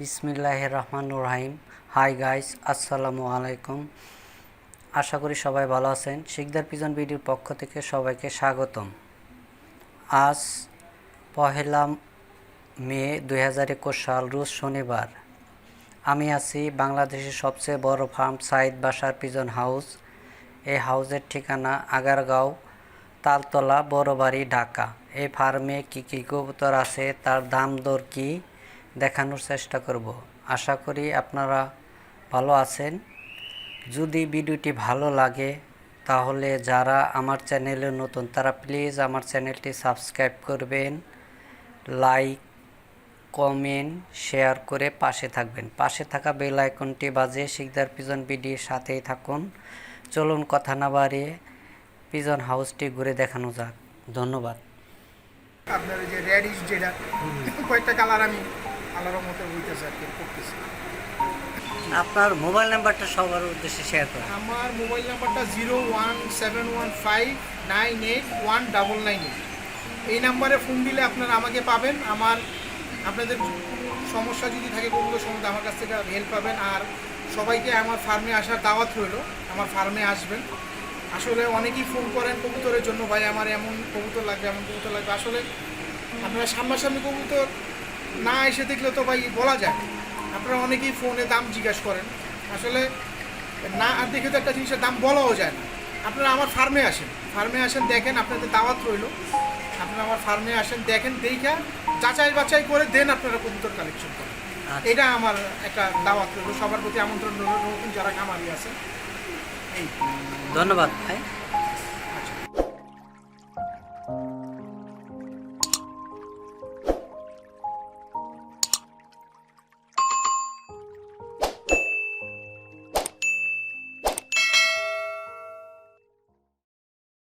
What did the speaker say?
বিসমিল্লাহ রহমান রাহিম hi guys আসসালামু আলাইকুম। আশা করি সবাই ভালো আছেন। শিকদার পিজন ভিডিওর পক্ষ থেকে সবাইকে স্বাগতম। আজ পহেলা মে দুই হাজার একুশ সাল, রোজ শনিবার। আমি আছি বাংলাদেশের সবচেয়ে বড় ফার্ম সাইদ বাসার পিজন হাউস। এই হাউসের ঠিকানা আগারগাঁও, তালতলা, বড়বাড়ি, ঢাকা। এই ফার্মে কী কী কবুতর আছে, তার দাম দর কী? দেখানোর চেষ্টা করব। আশা করি আপনারা ভালো আছেন। যদি ভিডিওটি ভালো লাগে, তাহলে যারা আমার চ্যানেলে নতুন, তারা প্লিজ আমার চ্যানেলটি সাবস্ক্রাইব করবেন, লাইক, কমেন্ট, শেয়ার করে পাশে থাকবেন। পাশে থাকা বেল আইকনটি বাজে শিকদার পিজন ভিডিওর সাথেই থাকুন। চলুন কথা না বাড়িয়ে পিজন হাউসটি ঘুরে দেখানো যাক। ধন্যবাদ। আপনার যে রেডিশ যেটা, কয়েকটা কালার আমি মতো হইতেছে আর কি করতেছি। আপনার মোবাইল নাম্বারটা সবার উদ্দেশ্যে শেয়ার করুন। আমার মোবাইল নাম্বারটা zero one seven one five nine eight one double nine eight এই নাম্বারে ফোন দিলে আপনারা আমাকে পাবেন। আমার আপনাদের সমস্যা যদি থাকে কবুতর সম্বন্ধে আমার কাছ থেকে হেল্প পাবেন। আর সবাইকে আমার ফার্মে আসার দাওয়াত রইল। আমার ফার্মে আসবেন। আসলে অনেকেই ফোন করেন কবুতরের জন্য ভাই আমার এমন কবুতর লাগবে এমন কবুতর লাগবে। আসলে আপনারা সামনাসামনি কবুতর না এসে দেখলে তো ভাই বলা যায়। আপনারা অনেকেই ফোনে দাম জিজ্ঞাসা করেন। আসলে না আর দেখে তো একটা জিনিসের দাম বলাও যায় না। আপনারা আমার ফার্মে আসেন। ফার্মে আসেন দেখেন আপনাদের দাওয়াত রইল। আপনারা আমার ফার্মে আসেন দেখেন দেখা যাচাই বাছাই করে দেন আপনারা কবুতর কালেকশন করেন আচ্ছা। এটা আমার একটা দাওয়াত রইল। সবার প্রতি আমন্ত্রণ রইল। নতুন যারা কামারি আছে। এই ধন্যবাদ ভাই।